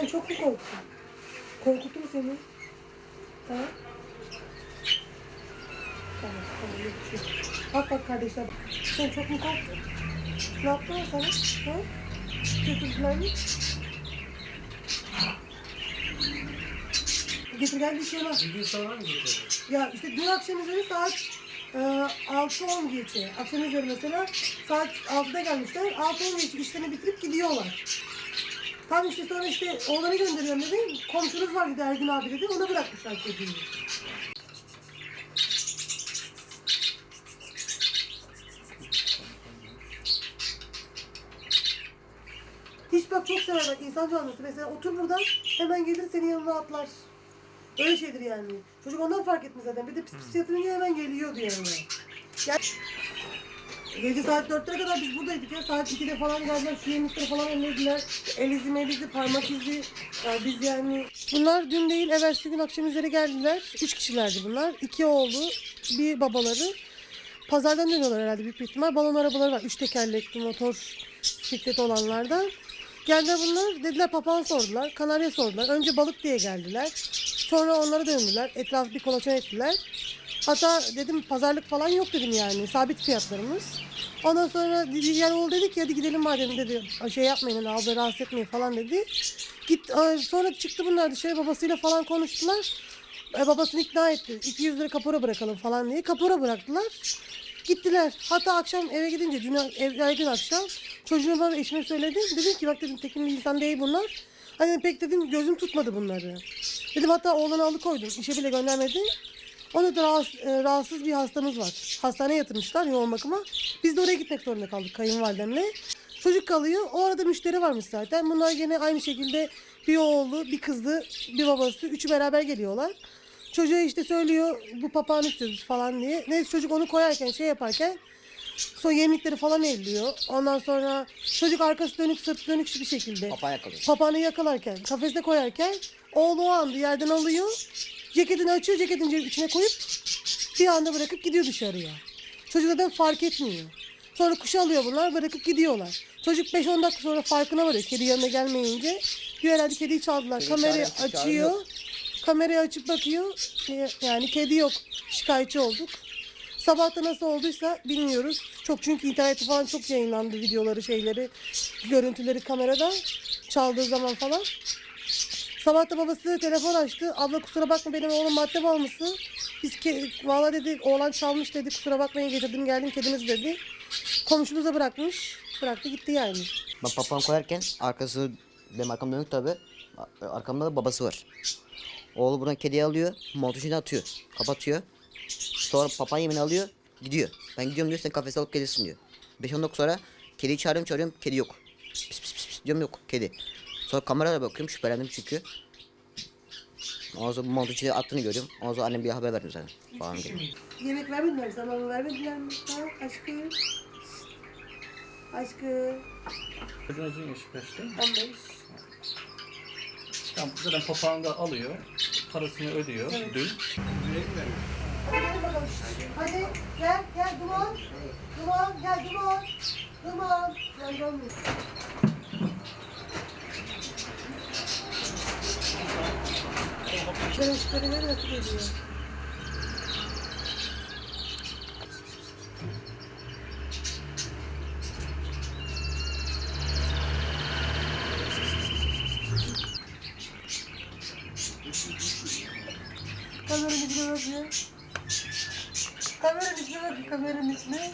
Sen çok mu korktun? Korkuttu mu seni? Ha? Tamam, tamam, yok bir şey. Bak bak kardeşler. Sen çok mu korktun? Ne yaptılar sana? Ha? Götürdüler mi? Getirgen bir şey var. Bir gün sonra mı getirdi? Ya işte dün akşam üzeri saat e, 6-10 geçe. Akşam üzeri mesela saat 6'da gelmişler. 6-10 geçe işlerini bitirip gidiyorlar. Tam işte sonra işte oğlanı gönderiyorum dedi. Komşunuz var dedi Ergün abi dedi. Ona bırakmışlar çocuğu. Hiç bak çok sever bak insan canlısı. Mesela otur buradan hemen gelir senin yanına atlar. Öyle şeydir yani. Çocuk ondan fark etmez zaten. Bir de yatırınca hemen geliyordu yani. Gel. Gece saat 4'lere kadar biz buradaydık ya. Saat 2'de falan geldiler. Şu yemekleri falan ellediler. El izi, mel parmak izi. Yani biz yani... Bunlar dün değil, evvelsi gün akşam üzeri geldiler. Üç kişilerdi bunlar. İki oğlu, bir babaları. Pazardan dönüyorlar herhalde büyük bir ihtimal. Balon arabaları var. Üç tekerlekli motor bisiklet olanlardan. Geldiler bunlar. Dediler papağan sordular. Kanarya sordular. Önce balık diye geldiler. Sonra onlara döndüler. Etrafı bir kolaçan ettiler. Hatta dedim pazarlık falan yok dedim yani. Sabit fiyatlarımız. Ondan sonra diğer oğul dedi ki hadi gidelim madem dedi. Şey yapmayın hani abla rahatsız etmeyin falan dedi. Git sonra çıktı bunlar dışarı babasıyla falan konuştular. E, babasını ikna etti. 200 lira kapora bırakalım falan diye. Kapora bıraktılar. Gittiler. Hatta akşam eve gidince dün ev, gün akşam çocuğuma ve eşime söyledim. Dedim ki bak dedim tekin bir insan değil bunlar. Hani pek dedim gözüm tutmadı bunları. Dedim hatta oğlanı alıkoydum. İşe bile göndermedi. Onu da rahatsız, e, rahatsız bir hastamız var. Hastaneye yatırmışlar yoğun bakıma. Biz de oraya gitmek zorunda kaldık kayınvalidemle. Çocuk kalıyor. O arada müşteri varmış zaten. Bunlar yine aynı şekilde bir oğlu, bir kızı, bir babası. Üçü beraber geliyorlar. Çocuğa işte söylüyor bu papağanı istiyoruz falan diye. Neyse çocuk onu koyarken şey yaparken sonra yemlikleri falan elliyor. Ondan sonra çocuk arkası dönük sırt dönük bir şekilde. Papağan yakalıyor. Papağanı yakalarken, kafesine koyarken oğlu o anda yerden alıyor. Ceketini açıyor, ceketin içine koyup bir anda bırakıp gidiyor dışarıya. Çocuk zaten fark etmiyor. Sonra kuşu alıyor bunlar, bırakıp gidiyorlar. Çocuk 5-10 dakika sonra farkına varıyor. Kedi yanına gelmeyince. Diyor herhalde kediyi çaldılar. Kedi Kamerayı çağırıyor, açıyor. çağırıyor. Kamerayı açıp bakıyor. Yani kedi yok. Şikayetçi olduk. Sabahta nasıl olduysa bilmiyoruz. Çok çünkü internette falan çok yayınlandı videoları, şeyleri, görüntüleri kamerada çaldığı zaman falan. Sabah da babası telefon açtı. Abla kusura bakma benim oğlum madde bağımlısı. Biz ke valla dedi oğlan çalmış dedi kusura bakmayın getirdim geldim kediniz dedi. Komşumuza bırakmış. Bıraktı gitti yani. Ben papağan koyarken arkası benim arkam dönük tabi. Arkamda da babası var. Oğlu buradan kediyi alıyor. Montun içine atıyor. Kapatıyor. Sonra papağan yemini alıyor. Gidiyor. Ben gidiyorum diyor sen kafese alıp gelirsin diyor. 5-10 dakika sonra kediyi çağırıyorum çağırıyorum. Kedi yok. Pis pis pis, pis diyorum yok kedi. Sonra kameraya bakıyorum şüphelendim çünkü. Ondan sonra montun içine attığını görüyorum. Ondan sonra annem bir haber verdim sana. Falan gibi. Yemek vermediler mı vermediler mi? Ha, aşkım. Aşkım. Çocuğunuzun yaşı kaçtı? 15. Tamam, zaten papağanı da alıyor. Parasını ödüyor Evet. dün. Hadi gel bakalım. Hadi gel gel Duman. Duman gel Duman. Duman. Gel gelmiyor. Ben müşterileri nasıl geliyor? İçine bak ya. Kameranın içine bak.